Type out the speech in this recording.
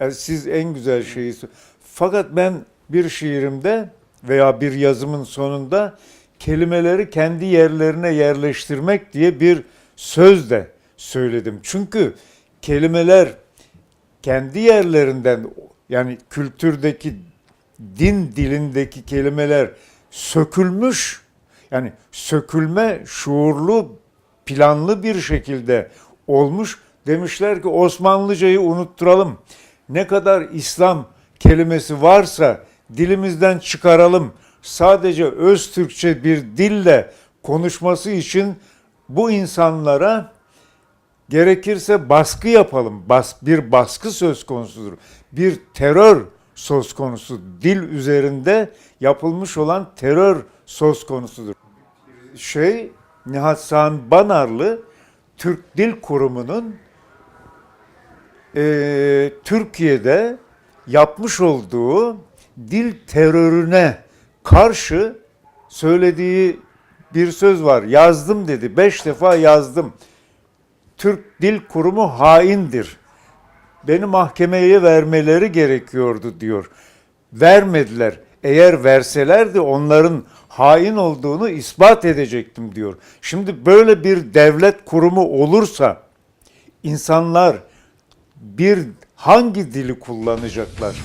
Yani siz en güzel şeyi Fakat ben bir şiirimde veya bir yazımın sonunda kelimeleri kendi yerlerine yerleştirmek diye bir söz de söyledim. Çünkü kelimeler kendi yerlerinden yani kültürdeki din dilindeki kelimeler sökülmüş yani sökülme şuurlu planlı bir şekilde olmuş. Demişler ki Osmanlıcayı unutturalım ne kadar İslam kelimesi varsa dilimizden çıkaralım sadece öz Türkçe bir dille konuşması için bu insanlara gerekirse baskı yapalım. Bas, bir baskı söz konusudur. Bir terör söz konusu. Dil üzerinde yapılmış olan terör söz konusudur. Şey Nihat Sağan Banarlı Türk Dil Kurumu'nun eee, Türkiye'de yapmış olduğu dil terörüne karşı söylediği bir söz var. Yazdım dedi. Beş defa yazdım. Türk Dil Kurumu haindir. Beni mahkemeye vermeleri gerekiyordu diyor. Vermediler. Eğer verselerdi onların hain olduğunu ispat edecektim diyor. Şimdi böyle bir devlet kurumu olursa insanlar bir hangi dili kullanacaklar?